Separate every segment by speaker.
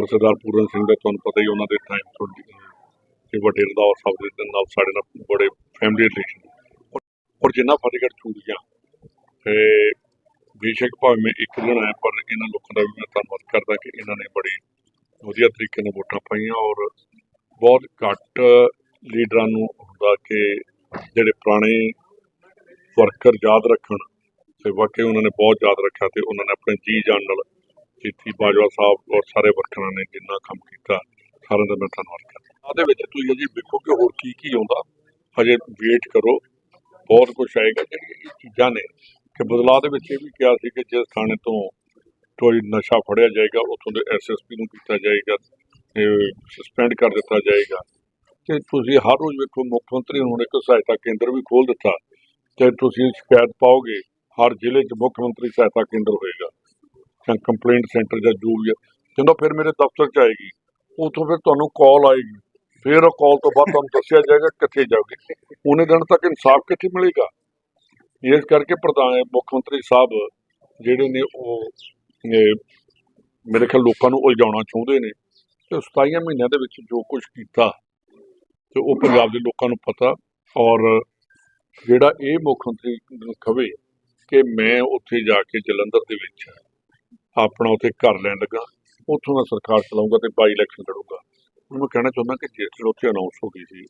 Speaker 1: ਔਰ ਸਰਦਾਰ ਪੂਰਨ ਸਿੰਘ ਦਾ ਤੁਹਾਨੂੰ ਪਤਾ ਹੀ ਉਹਨਾਂ ਦੇ ਟਾਈਮ ਤੋਂ ਤੇ ਵੱਡੇ ਰੰਧਾਵਾ ਸਾਹਿਬ ਦੇ ਨਾਲ ਸਾਡੇ ਨਾਲ ਬੜੇ ਫੈਮਿਲੀ ਰਿਲੇਸ਼ਨ ਔਰ ਜਿੰਨਾ ਫਤਿਹਗੜ੍ਹ ਚੂੜੀਆਂ ਤੇ ਬੇਸ਼ੱਕ ਭਾਵੇਂ ਮੈਂ ਇੱਕ ਦਿਨ ਆਇਆ, ਪਰ ਇਹਨਾਂ ਲੋਕਾਂ ਦਾ ਵੀ ਮੈਂ ਧੰਨਵਾਦ ਕਰਦਾ ਕਿ ਇਹਨਾਂ ਨੇ ਬੜੀ ਵਧੀਆ ਤਰੀਕੇ ਨਾਲ ਵੋਟਾਂ ਪਾਈਆਂ ਔਰ ਬਹੁਤ ਘੱਟ ਲੀਡਰਾਂ ਨੂੰ ਹੁੰਦਾ ਕਿ ਜਿਹੜੇ ਪੁਰਾਣੇ ਵਰਕਰ ਯਾਦ ਰੱਖਣ, ਤੇ ਵਾਕਈ ਉਹਨਾਂ ਨੇ ਬਹੁਤ ਯਾਦ ਰੱਖਿਆ ਤੇ ਉਹਨਾਂ ਨੇ ਆਪਣੇ ਜੀ ਜਾਨ ਨਾਲ ਜੀਤੀ ਬਾਜਵਾ ਸਾਹਿਬ ਔਰ ਸਾਰੇ ਵਰਕਰਾਂ ਨੇ ਜਿੰਨਾ ਕੰਮ ਕੀਤਾ, ਸਾਰਿਆਂ ਦਾ ਮੈਂ ਧੰਨਵਾਦ ਕਰਦਾ ਉਹਦੇ ਵਿੱਚ ਤੁਸੀਂ ਅਜੇ ਵੇਖੋ ਕਿ ਹੋਰ ਕੀ ਕੀ ਆਉਂਦਾ। ਹਜੇ ਵੇਟ ਕਰੋ। ਬਹੁਤ ਕੁਝ ਆਏਗਾ। ਜਿਹੜੀਆਂ ਇਹ ਚੀਜ਼ਾਂ ਨੇ ਕਿ ਬਦਲਾਅ ਦੇ ਵਿੱਚ ਇਹ ਵੀ ਕਿਹਾ ਸੀ ਕਿ ਜਿਸ ਥਾਣੇ ਤੋਂ ਕੋਈ ਨਸ਼ਾ ਫੜਿਆ ਜਾਏਗਾ, ਉੱਥੋਂ ਦੇ ਐਸਐਸਪੀ ਨੂੰ ਕੀਤਾ ਜਾਏਗਾ ਸਸਪੈਂਡ ਕਰ ਦਿੱਤਾ ਜਾਏਗਾ। ਤੇ ਤੁਸੀਂ ਹਰ ਰੋਜ਼ ਵੇਖੋ, ਮੁੱਖ ਮੰਤਰੀ ਹੁਣ ਇੱਕ ਸਹਾਇਤਾ ਕੇਂਦਰ ਵੀ ਖੋਲ ਦਿੱਤਾ। ਤੇ ਤੁਸੀਂ ਸ਼ਿਕਾਇਤ ਪਾਓਗੇ, ਹਰ ਜ਼ਿਲ੍ਹੇ 'ਚ ਮੁੱਖ ਮੰਤਰੀ ਸਹਾਇਤਾ ਕੇਂਦਰ ਹੋਏਗਾ। ਕੰਪਲੇਂਟ ਸੈਂਟਰ ਜਾਂ ਜੋ ਵੀ ਹੈ। ਕਹਿੰਦਾ ਫਿਰ ਮੇਰੇ ਦਫ਼ਤਰ 'ਚ ਆਏਗੀ। ਉਥੋਂ ਫਿਰ ਤੁਹਾਨੂੰ ਕਾਲ ਆਏਗੀ। ਫਿਰ ਉਹ ਕਾਲ ਤੋਂ ਬਾਅਦ ਤੁਹਾਨੂੰ ਦੱਸਿਆ ਜਾਏਗਾ ਕਿੱਥੇ ਜਾਓਗੇ। ਉਹਨੇ ਦਿਨ ਤੱਕ ਇਨਸਾਫ ਕਿੱਥੇ ਮਿਲੇਗਾ? ਇਸ ਕਰਕੇ ਪ੍ਰਧਾਨ ਮੁੱਖ ਮੰਤਰੀ ਸਾਹਿਬ ਜਿਹੜੇ ਨੇ ਉਹ ਮੇਰੇ ਖਿਆਲ ਲੋਕਾਂ ਨੂੰ ਉਲਝਾਉਣਾ ਚਾਹੁੰਦੇ ਨੇ। ਤੇ 27 ਮਹੀਨਿਆਂ ਦੇ ਵਿੱਚ ਜੋ ਕੁਝ ਕੀਤਾ, ਤੇ ਉਹ ਪੰਜਾਬ ਦੇ ਲੋਕਾਂ ਨੂੰ ਪਤਾ। ਔਰ ਜਿਹੜਾ ਇਹ ਮੁੱਖ ਮੰਤਰੀ ਨੂੰ ਕਵੇ ਕਿ ਮੈਂ ਉੱਥੇ ਜਾ ਕੇ ਜਲੰਧਰ ਦੇ ਵਿੱਚ ਆਪਣਾ ਉੱਥੇ ਘਰ ਲੈਣ ਲੱਗਾ, ਉੱਥੋਂ ਦਾ ਸਰਕਾਰ ਚਲਾਊਂਗਾ ਤੇ ਬਾਈ ਇਲੈਕਸ਼ਨ ਲੜੂਗਾ। ਹੁਣ ਮੈਂ ਕਹਿਣਾ ਚਾਹੁੰਦਾ ਕਿ ਜਿਸ ਦਿਨ ਉੱਥੇ ਅਨਾਉਂਸ ਹੋ ਗਈ ਸੀ,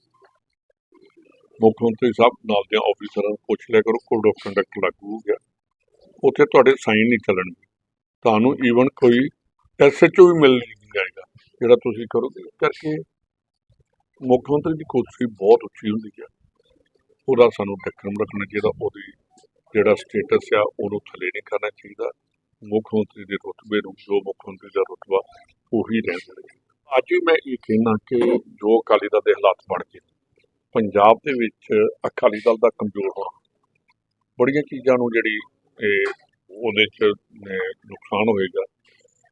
Speaker 1: ਮੁੱਖ ਮੰਤਰੀ ਸਾਹਿਬ ਨਾਲ ਦੇ ਆਫੀਸਰਾਂ ਨੂੰ ਪੁੱਛ ਲਿਆ ਕਰੋ ਕੋਡ ਆਫ ਕੰਡਕਟ ਲਾਗੂ ਹੋ ਗਿਆ। ਉੱਥੇ ਤੁਹਾਡੇ ਸਾਈਨ ਨਹੀਂ ਚੱਲਣਗੇ ਤੁਹਾਨੂੰ ਈਵਨ ਕੋਈ ਐਸਐਚਓ ਵੀ ਮਿਲ ਨਹੀਂ ਜਾਏਗਾ, ਜਿਹੜਾ ਤੁਸੀਂ ਕਰੋਗੇ। ਇਸ ਕਰਕੇ ਮੁੱਖ ਮੰਤਰੀ ਦੀ ਕੁਰਸੀ ਬਹੁਤ ਉੱਚੀ ਹੁੰਦੀ ਹੈ। ਉਹਦਾ ਸਾਨੂੰ ਟੱਕਰਮ ਰੱਖਣਾ ਚਾਹੀਦਾ, ਉਹਦੀ ਜਿਹੜਾ ਸਟੇਟਸ ਆ, ਉਹਨੂੰ ਥੱਲੇ ਨਹੀਂ ਕਰਨਾ ਚਾਹੀਦਾ। ਮੁੱਖ ਮੰਤਰੀ ਦੇ ਰੁਤਬੇ ਨੂੰ ਜੋ ਮੁੱਖ ਮੰਤਰੀ ਦਾ ਰੁਤਬਾ ਉਹੀ ਰਹਿਣ ਦੇਣਾ ਅੱਜ ਵੀ ਮੈਂ ਇਹ ਕਹਿਣਾ ਕਿ ਜੋ ਅਕਾਲੀ ਦਲ ਦੇ ਹਾਲਾਤ ਬਣ ਗਏ, ਪੰਜਾਬ ਦੇ ਵਿੱਚ ਅਕਾਲੀ ਦਲ ਦਾ ਕਮਜ਼ੋਰ ਹੋਣਾ, ਬੜੀਆਂ ਚੀਜ਼ਾਂ ਨੂੰ ਜਿਹੜੀ ਉਹਦੇ ਚ ਨੁਕਸਾਨ ਹੋਏਗਾ।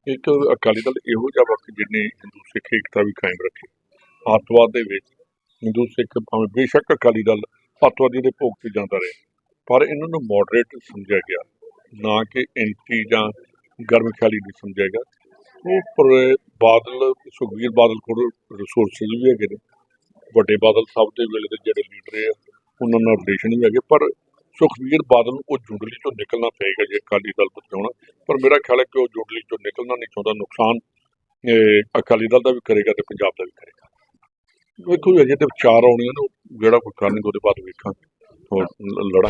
Speaker 1: ਇੱਕ ਅਕਾਲੀ ਦਲ ਇਹੋ ਜਿਹਾ ਵਕਤ ਜਿਹਨੇ ਹਿੰਦੂ ਸਿੱਖ ਏਕਤਾ ਵੀ ਕਾਇਮ ਰੱਖੀ। ਅੱਤਵਾਦ ਦੇ ਵਿੱਚ ਹਿੰਦੂ ਸਿੱਖ ਭਾਵੇਂ ਬੇਸ਼ੱਕ ਅਕਾਲੀ ਦਲ ਅੱਤਵਾਦੀ ਦੇ ਭੋਗ ਤੇ ਜਾਂਦਾ ਰਿਹਾ, ਪਰ ਇਹਨਾਂ ਨੂੰ ਮੋਡਰੇਟ ਸਮਝਿਆ ਗਿਆ। ਨਾ ਕਿ ਐਂਟੀ ਜਾਂ ਗਰਮ ਖਿਆਲੀ ਨਹੀਂ ਸਮਝਿਆ ਉਹ ਪਰ ਬਾਦਲ, ਸੁਖਬੀਰ ਬਾਦਲ ਕੋਲ ਰਿਸੋਰਸਸ ਵੀ ਹੈਗੇ ਨੇ। ਵੱਡੇ ਬਾਦਲ ਸਾਹਿਬ ਦੇ ਵੇਲੇ ਦੇ ਜਿਹੜੇ ਲੀਡਰ ਆ, ਉਹਨਾਂ ਨਾਲ ਰਿਲੇਸ਼ਨ ਵੀ ਹੈਗੇ। ਪਰ ਸੁਖਬੀਰ ਬਾਦਲ ਨੂੰ ਉਹ ਜੁੰਡਲੀ ਚੋਂ ਨਿਕਲਣਾ ਪਏਗਾ ਜੇ ਅਕਾਲੀ ਦਲ ਬਚਾਉਣਾ ਪਰ ਮੇਰਾ ਖਿਆਲ ਹੈ ਕਿ ਉਹ ਜੁੰਡਲੀ ਚੋਂ ਨਿਕਲਣਾ ਨਹੀਂ ਚਾਹੁੰਦਾ। ਨੁਕਸਾਨ ਅਕਾਲੀ ਦਲ ਦਾ ਵੀ ਕਰੇਗਾ ਤੇ ਪੰਜਾਬ ਦਾ ਵੀ ਕਰੇਗਾ। ਵੇਖੋ ਅਜੇ ਤੇ ਵਿਚਾਰ ਆਉਣੀਆਂ ਨੇ, ਜਿਹੜਾ ਕੋਈ ਕਰਨਗੇ ਉਹਦੇ ਬਾਅਦ ਵੇਖਾਂਗੇ। ਹੋਰ, ਲ-